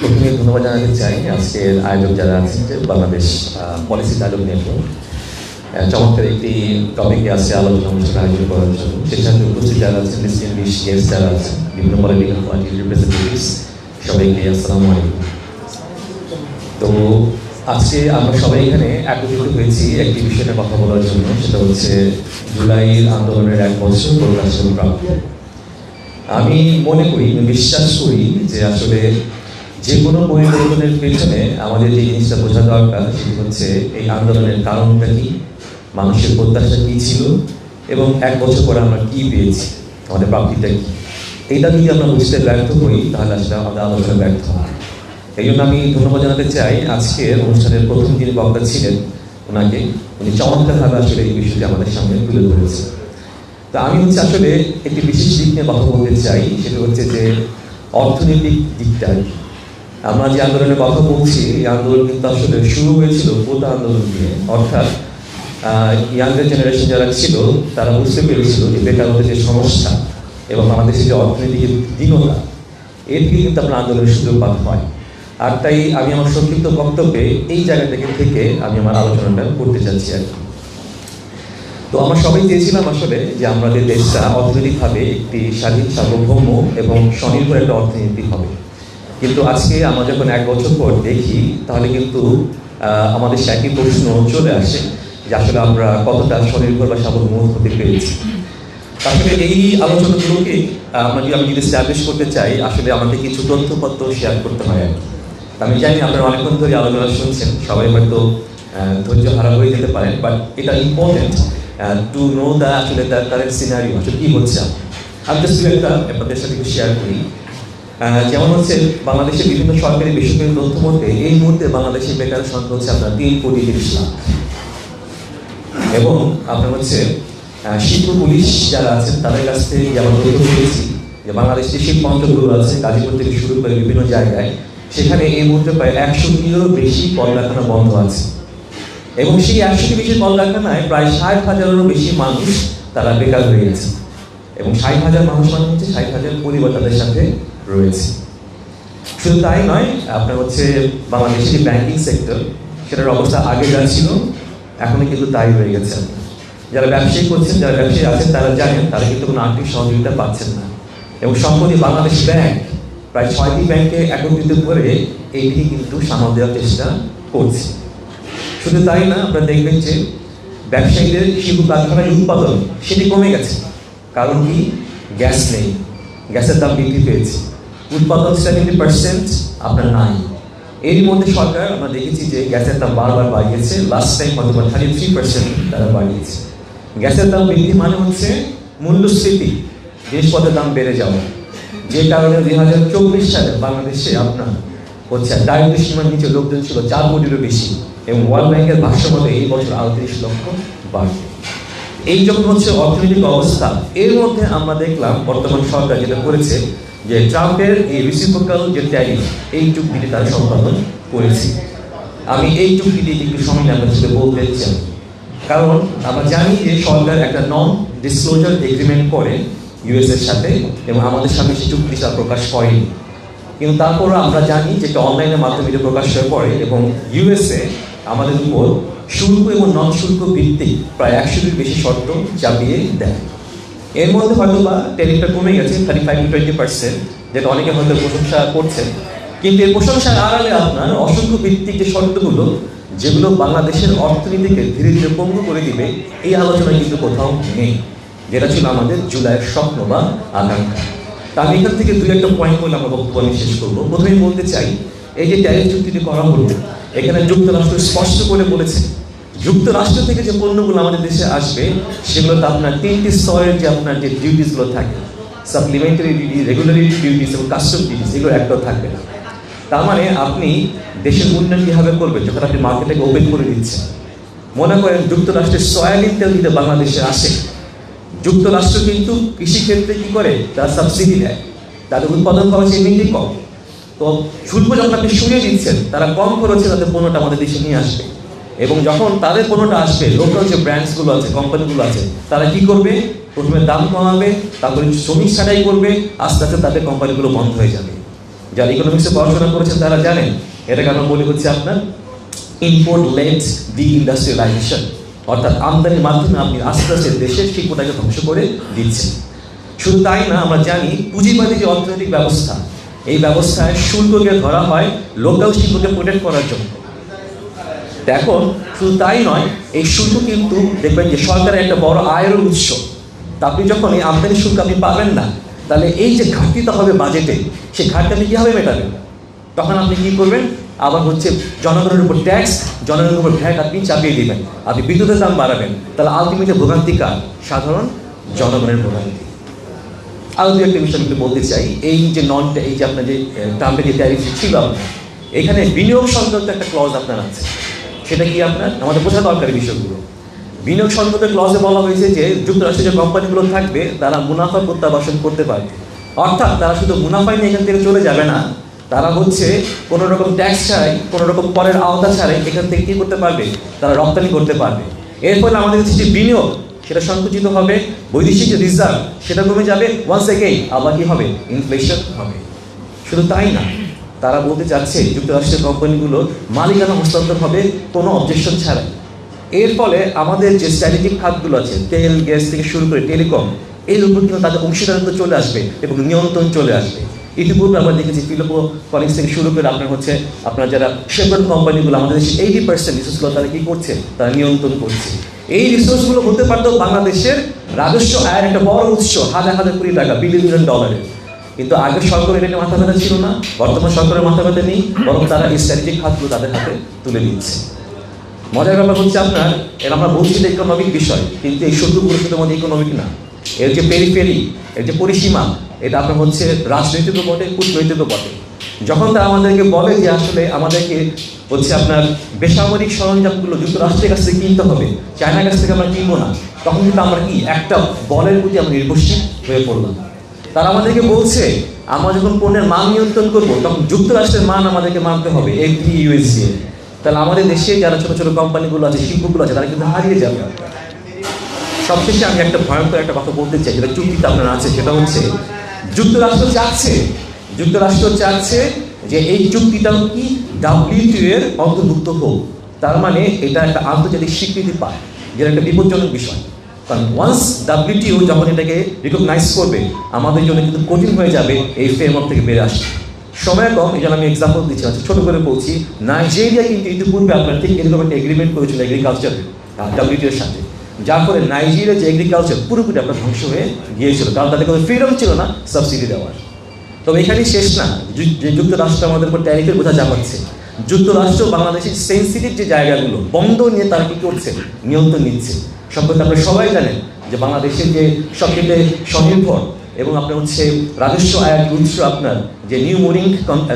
প্রথমে ধন্যবাদ জানাতে চাই আজকের আয়োজক যারা আছেন যে বাংলাদেশ পলিসি ডায়লগ নেটওয়ার্ক চমৎকার একটি টপিকে আছে আলোচনা অনুষ্ঠান আয়োজন করার জন্য সাথে উপস্থিত যারা আছেন ডিস্টিংগুইশ গেস্ট যারা আছেন বিভিন্ন পলিটিক্যাল পার্টির রিপ্রেজেন্টেটিভস সবাইকে আসসালামু আলাইকুম তো আজকে আমরা সবাই এখানে একত্রিত হয়েছি একটি বিষয়টা কথা বলার জন্য সেটা হচ্ছে জুলাইয়ের আন্দোলনের এক বছর প্রকাশন প্রাপ্ত আমি মনে করি বিশ্বাস করি যে আসলে যে কোনো পরিবর্তনের পেছনে আমাদের যে জিনিসটা বোঝা দরকার সেটি হচ্ছে এই আন্দোলনের কারণটা কি? মানুষের প্রত্যাশা কি ছিল? এবং এক বছর পরে আমরা কি পেয়েছি? আমাদের প্রাপ্তিটা কি? এইটা যদি আমরা বুঝতে ব্যর্থ হই তাহলে আসলে আমাদের আলোচনা ব্যর্থ হয়। এই জন্য আমি ধন্যবাদ জানাতে চাই আজকের অনুষ্ঠানের প্রথম যিনি বক্তা ছিলেন, ওনাকে। উনি চমৎকারভাবে আসলে এই বিষয়টি আমাদের সামনে তুলে ধরেছে তো আমি হচ্ছে আসলে একটি বিশেষ দিক নিয়ে কথা বলতে চাই, সেটা হচ্ছে যে অর্থনৈতিক দিকটা আর কি। আমরা যে আন্দোলনের কথা বলছি, এই আন্দোলন কিন্তু আসলে শুরু হয়েছিল কোটা আন্দোলন দিয়ে অর্থাৎ ইয়াঙ্গার জেনারেশন যারা ছিল, তারা বুঝতে পেরেছিল যে বেকারত্বের যে সমস্যা এবং বাংলাদেশের যে অর্থনৈতিক দীনতা, এর থেকে কিন্তু আপনার আন্দোলনের সূত্রপাত হয়। আর তাই আমি আমার সংক্ষিপ্ত বক্তব্যে এই জায়গা থেকে থেকে আমি আমার আলোচনাটা করতে চাচ্ছি আর কি। তো আমরা সবাই চেয়েছিলাম আসলে যে আমাদের দেশটা অর্থনৈতিকভাবে একটি স্বাধীন সার্বভৌম এবং স্বনির্ভর একটা অর্থনীতি হবে। কিন্তু আজকে আমরা যখন এক বছর পর দেখি, তাহলে কিন্তু আমাদের একই প্রশ্ন চলে আসে যে আসলে আমরা কতটা স্বনির্ভর বা সার্বভৌম হতে পেরেছি। আসলে এই আলোচনাগুলোকে আমরা যদি আমি যদি স্ট্যাবলিশ করতে চাই, আসলে আমাদের কিছু তথ্যপত্র শেয়ার করতে হয় আর। আমি জানি আপনারা অনেকক্ষণ ধরে আলোচনা শুনছেন, সবাই হয়তো ধৈর্য হারা হয়ে যেতে পারেন বাট এটা ইম্পর্টেন্ট টু নো দ্য আসলে তার কারেন্ট সিনারিও আসলে কী হচ্ছে। আমি জাস্ট একটা আপনাদের সাথে শেয়ার করি। যেমন হচ্ছে বাংলাদেশের বিভিন্ন সরকারি বেসরকারি তথ্য মধ্যে এই মুহূর্তে বাংলাদেশের বেকার সংখ্যা হচ্ছে আপনার তিন কোটি তিরিশ লাখ। এবং আপনার হচ্ছে শিল্প পুলিশ যারা আছেন, তাদের কাছ থেকে যেমন পেয়েছি যে বাংলাদেশের শিল্প অঞ্চলগুলো আছে, গাজীপুর থেকে শুরু করে বিভিন্ন জায়গায়, সেখানে এই মুহূর্তে প্রায় একশো একশোটিরও বেশি কলকারখানা বন্ধ আছে। এবং সেই একশোটি বেশি কলকারখানায় প্রায় ষাট হাজারেরও বেশি মানুষ তারা বেকার হয়ে গেছে। এবং ষাট হাজার মানুষ মানে হচ্ছে ষাট হাজার পরিবার তাদের সাথে রয়েছে। শুধু তাই নয়, আপনার হচ্ছে বাংলাদেশের ব্যাংকিং সেক্টর সেটার অবস্থা আগে যা ছিল এখনও কিন্তু তাই হয়ে গেছে। যারা ব্যবসায়ী করছেন, যারা ব্যবসায়ী আছেন, তারা জানেন, তারা কিন্তু কোনো আর্থিক সহযোগিতা পাচ্ছেন না। এবং সম্প্রতি বাংলাদেশ ব্যাংক প্রায় ছয়টি ব্যাংকে একত্রিত করে এইটি কিন্তু সামাল দেওয়ার চেষ্টা করছে। শুধু তাই না, আপনারা দেখবেন যে ব্যবসায়ীদের শিল্প কারখানার উৎপাদন সেটি কমে গেছে। কারণ কি? গ্যাস নেই। গ্যাসের দাম বৃদ্ধি পেয়েছে। উৎপাদন সেভেন্টি পার্সেন্ট আপনার নাই। এরই মধ্যে সরকার, আমরা দেখেছি যে গ্যাসের দাম বারবার বাড়িয়েছে। লাস্ট টাইম হয়তো থার্টি থ্রি পার্সেন্ট তারা বাড়িয়েছে। গ্যাসের দাম বৃদ্ধি মানে হচ্ছে মূল্যস্ফীতি জিনিসপত্রের দাম বেড়ে যাওয়া। যে কারণে দুই হাজার চব্বিশ সালে বাংলাদেশে আপনার হচ্ছে দারিদ্র সীমার নিচে লোকজন ছিল চার কোটিরও বেশি এবং ওয়ার্ল্ড ব্যাংকের ভাষ্য মতে এই বছর আটত্রিশ লক্ষ বাড়বে। এই যখন হচ্ছে অর্থনৈতিক অবস্থা, এর মধ্যে আমরা দেখলাম বর্তমান সরকার যেটা করেছে যে ট্রাম্পের এই রিসিপ্রোকাল যে ট্যারিফ এই চুক্তিটি তারা সম্পাদন করেছে। আমি এই চুক্তিটি একটু সময় আপনার সাথে বলতে চাই। কারণ আমরা জানি যে সরকার একটা নন ডিসক্লোজার এগ্রিমেন্ট করে ইউএস এর সাথে এবং আমাদের সামনে সেই চুক্তিটা প্রকাশ করেনি। কিন্তু তারপরও আমরা জানি যে একটা অনলাইনের মাধ্যমে প্রকাশ হয়ে পড়ে এবং ইউএসএ আমাদের উপর শুল্ক এবং নন শুল্ক ভিত্তিক প্রায় একশোটির বেশি শর্ত চাপিয়ে দেয়। এর মধ্যে হয়তো বা টেরিফটা কমে গেছে thirty five to twenty percent যেটা অনেকে হয়তো প্রশংসা করছেন। কিন্তু এই প্রশংসার আড়ালে আপনার অসংখ্য ভিত্তিক যে শর্তগুলো, যেগুলো বাংলাদেশের অর্থনীতিকে ধীরে ধীরে পঙ্গু করে দিবে, এই আলোচনা কিন্তু কোথাও নেই। যেটা ছিল আমাদের জুলাইয়ের স্বপ্ন বা আকাঙ্ক্ষা। তা আমি এখান থেকে দুই একটা পয়েন্ট বলে আমার বক্তব্য আমি শেষ করব। প্রথমেই বলতে চাই, এই যে ট্যারিফ চুক্তিটি করা হলো এখানে যুক্তরাষ্ট্র স্পষ্ট করে বলেছে, যুক্তরাষ্ট্র থেকে যে পণ্যগুলো আমাদের দেশে আসবে সেগুলোতে আপনার তিনটি স্তরের যে আপনার যে ডিউটিসগুলো থাকে সাপ্লিমেন্টারি ডিউটি রেগুলারি ডিউটিস এবং কাস্টম ডিউটিস এগুলো একটাও থাকবে না। তার মানে আপনি দেশের উন্নয়ন কীভাবে করবেন, যখন আপনি মার্কেটটাকে ওপেন করে দিচ্ছেন? মনে করেন যুক্তরাষ্ট্রের সয়াবিন তেল যদি বাংলাদেশে আসে। যুক্তরাষ্ট্র কিন্তু কৃষিক্ষেত্রে কী করে? তারা সাবসিডি দেয়। তাদের উৎপাদন খরচ এমনিতেই কম। তো শুল্ক যখন আপনি সরিয়ে দিচ্ছেন তারা কম খরচে তাদের পণ্যটা আমাদের দেশে নিয়ে আসবে। এবং যখন তাদের পণ্যটা আসবে, লোকাল যে ব্র্যান্ডসগুলো আছে, কোম্পানিগুলো আছে, তারা কি করবে? প্রথমে দাম কমাবে, তারপরে শ্রমিক ছাড়াই করবে, আস্তে আস্তে তাদের কোম্পানিগুলো বন্ধ হয়ে যাবে। যারা ইকোনমিক্সে পড়াশোনা করেছেন তারা জানেন, এটাকে আমরা বলি হচ্ছে আপনার ইম্পোর্ট লেড ডি ইন্ডাস্ট্রিয়ালাইজেশন অর্থাৎ আমদানির মাধ্যমে আপনি আস্তে আস্তে দেশের শিল্পটাকে ধ্বংস করে দিচ্ছেন। শুধু তাই না, আমরা জানি পুঁজিবাদী যে অর্থনৈতিক ব্যবস্থা এই ব্যবস্থায় শুল্ককে ধরা হয় লোকাল শিল্পকে প্রোটেক্ট করার জন্য। এখন শুধু তাই নয়, এই শুল্ক কিন্তু দেখবেন যে সরকারের একটা বড় আয়ের উৎস। তা আপনি যখন এই আমদানি শুল্ক আপনি পাবেন না, তাহলে এই যে ঘাটতিটা হবে বাজেটে, সেই ঘাটতি আপনি কীভাবে মেটাবেন? তখন আপনি কী করবেন? আবার হচ্ছে জনগণের উপর ট্যাক্স জনগণের উপর ভ্যাট আপনি চাপিয়ে দেবেন। আপনি বিদ্যুতের দাম বাড়াবেন, তাহলে আলটিমেটলি ভোগান্তি কার? সাধারণ জনগণের ভোগান্তি। আরও দু একটা বিষয় আমি বলতে চাই। এই যে নন এই যে আপনার যে ট্রাম্পের যে ট্যারিফ ছিল এখানে বিনিয়োগ সংক্রান্ত একটা ক্লজ আপনার আছে। সেটা কি আপনার? আমাদের বোঝা দরকারি বিষয়গুলো। বিনিয়োগ সংক্রান্ত ক্লজে বলা হয়েছে যে, যুক্তরাষ্ট্রের যে কোম্পানিগুলো থাকবে, তারা মুনাফা প্রত্যাবাসন করতে পারবে। অর্থাৎ তারা শুধু মুনাফাই নিয়ে এখান থেকে চলে যাবে না, তারা হচ্ছে কোনো রকম ট্যাক্স ছাড়াই, কোনো রকম করের আওতা ছাড়াই এখান থেকে কী করতে পারবে? তারা রপ্তানি করতে পারবে। এর ফলে আমাদের কাছে যে বিনিয়োগ সেটা সংকুচিত হবে, বৈদেশিক যে রিজার্ভ সেটা কমে যাবে। ওয়ান্স এগেইন আবার কি হবে? ইনফ্লেশন হবে। শুধু তাই না, তারা বলতে চাচ্ছে, যুক্তরাষ্ট্রের কোম্পানিগুলো মালিকানা হস্তান্তর হবে কোনো অবজেকশন ছাড়াই। এর ফলে আমাদের যে স্ট্র্যাটেজিক খাতগুলো আছে, তেল, গ্যাস থেকে শুরু করে টেলিকম এর উপর কিন্তু তাদের অংশীদারিত্ব চলে আসবে এবং নিয়ন্ত্রণ চলে আসবে। ইতিপূর্বে আমরা দেখেছি ফিলিপো কলেজ থেকে শুরু করে আপনার হচ্ছে আপনার যারা শেপার্ড কোম্পানিগুলো আমাদের দেশে এইটি পার্সেন্ট রিসোর্সগুলো তারা কী করছে? তারা নিয়ন্ত্রণ করছে। এই রিসোর্সগুলো হতে পারতো বাংলাদেশের রাজস্ব আয়ের একটা বড় উৎস, হাজার হাজার কোটি টাকা বিলিয়ন বিলিয়ন ডলারের কিন্তু আগের সরকার এটা মাথা ব্যথা ছিল না, বর্তমান সরকারের মাথা ব্যথা নেই, বরং তারা এই স্ট্র্যাটেজিক খাতগুলো তাদের হাতে তুলে দিচ্ছে মজার ব্যাপার হচ্ছে আপনার এর আমরা বলছি ইকোনমিক বিষয়, কিন্তু এই শুধু পুরো শুধুমাত্র ইকোনমিক না। এর যে পেরিফেরি এর যে পরিসীমা এটা আপনার হচ্ছে রাজনৈতিকও বটে কূটনৈতিকও বটে। যখন তারা আমাদেরকে বলে যে আসলে আমাদেরকে হচ্ছে আপনার বেসামরিক সরঞ্জামগুলো যুক্তরাষ্ট্রের কাছ থেকে কিনতে হবে, চায়নার কাছ থেকে আমরা কিনবো না, তখন কিন্তু আমরা কি, একটা বলের প্রতি আমরা নির্ভরশীল হয়ে পড়লাম। তারা আমাদেরকে বলছে, আমরা যখন পণ্যের মান নিয়ন্ত্রণ করব, তখন যুক্তরাষ্ট্রের মান আমাদেরকে মানতে হবে এগ্রি ইউএসডি তাহলে আমাদের দেশে যারা ছোটো ছোটো কোম্পানিগুলো আছে, শিল্পগুলো আছে, তারা কিন্তু হারিয়ে যাবে। সবশেষে আমি একটা ভয়ঙ্কর একটা কথা বলতে চাই, যেটা চুক্তিতে আপনার আছে, সেটা হচ্ছে যুক্তরাষ্ট্র চাচ্ছে যুক্তরাষ্ট্র চাচ্ছে যে এই চুক্তিটাও কি ডাব্লিউটিও এর অন্তর্ভুক্ত হোক। তার মানে এটা একটা আন্তর্জাতিক স্বীকৃতি পায়। যেটা একটা বিপজ্জনক বিষয়। কারণ ওয়ান্স ডাব্লিউটিও যখন এটাকে রিকগনাইজ করবে, আমাদের জন্য কিন্তু কঠিন হয়ে যাবে এই ফ্রেমওয়ার্ক থেকে বেরিয়ে আসতে। সময় কম, এই জন্য আমি এক্সাম্পল দিচ্ছি আচ্ছা ছোটো করে বলছি নাইজেরিয়া কিন্তু ইতিপূর্বে আপনার ঠিক এরকম একটা এগ্রিমেন্ট করেছিল এগ্রিকালচার ডাব্লিউটিওর সাথে। যার ফলে নাইজেরিয়া যে এগ্রিকালচার পুরোপুরি আপনার ধ্বংস হয়ে গিয়েছিল। কারণ তাদের কোনো ফ্রিডম ছিল না সাবসিডি দেওয়ার। তবে এখানেই শেষ না। যুক্তরাষ্ট্র আমাদের উপর ট্যারিফের বোঝা চাপাচ্ছে। যুক্তরাষ্ট্র বাংলাদেশের সেন্সিটিভ যে জায়গাগুলো, বন্ধ নিয়ে তারা কী করছে? নিয়ন্ত্রণ নিচ্ছে। সম্পর্কে আপনারা সবাই জানেন যে বাংলাদেশের যে সবচেয়ে স্বনির্ভর এবং আপনার হচ্ছে রাজস্ব আয়ের উৎস আপনার, যে নিউ মোরিং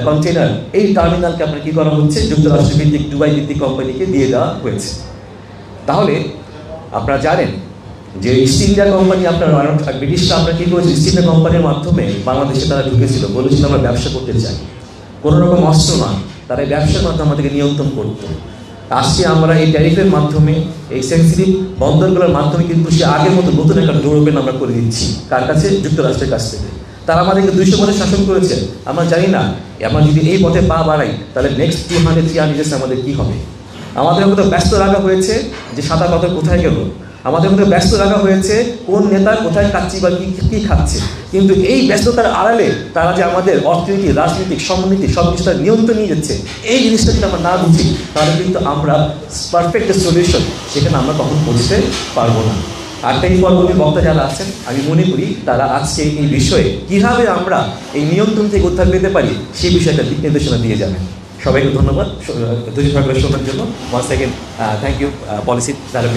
কন্টেনার এই টার্মিনালকে আপনার কী করা হচ্ছে? যুক্তরাষ্ট্র ভিত্তিক দুবাই ভিত্তিক কোম্পানিকে দিয়ে দেওয়া হয়েছে। তাহলে আপনারা জানেন যে ইস্ট ইন্ডিয়া কোম্পানি আপনার ব্রিটিশরা আমরা কি করেছি? ইস্ট ইন্ডিয়া কোম্পানির মাধ্যমে বাংলাদেশে তারা ঢুকেছিল। বলেছিল, আমরা ব্যবসা করতে চাই। কোনো রকম অস্ত্র নয় তারা এই ব্যবসার মাধ্যমে আমাদেরকে নিয়ন্ত্রণ করতো। আজকে আমরা এই ট্যারিফের মাধ্যমে, এই সেন্সিটিভ বন্দরগুলোর মাধ্যমে কিন্তু সে আগের মতো নতুন একটা ডোরপেন আমরা করে দিচ্ছি। কার কাছে? যুক্তরাষ্ট্রের কাছ থেকে। তারা আমাদেরকে দুইশো পথে শাসন করেছে। আমরা জানি না, আমরা যদি এই পথে পা বাড়াই, তাহলে next two hundred three hundred আমাদের কী হবে? আমাদের মতো ব্যস্ত রাখা হয়েছে যে সাদা পাথর কোথায় গেল? আমাদের মধ্যে ব্যস্ত রাখা হয়েছে কোন নেতা কোথায় খাচ্ছি বা কি কি খাচ্ছে। কিন্তু এই ব্যস্ততার আড়ালে তারা যে আমাদের অর্থনীতি রাজনীতিক সমনীতি সব কিছু তারা নিয়ন্ত্রণ নিয়ে যাচ্ছে, এই জিনিসটা যদি আমরা না বুঝি, তাহলে কিন্তু আমরা পারফেক্ট সলিউশন সেখানে আমরা কখন পৌঁছতে পারব না। আরটা এই পরবর্তী বক্তা যারা আছেন, আমি মনে করি তারা আজকে এই বিষয়ে কীভাবে আমরা এই নিয়ন্ত্রণ থেকে উদ্ধার পেতে পারি সেই বিষয়টা দিক নির্দেশনা দিয়ে যাবেন। সবাইকে ধন্যবাদ। দুজন সরকারের শোনার জন্য। One second thank you policy dialogue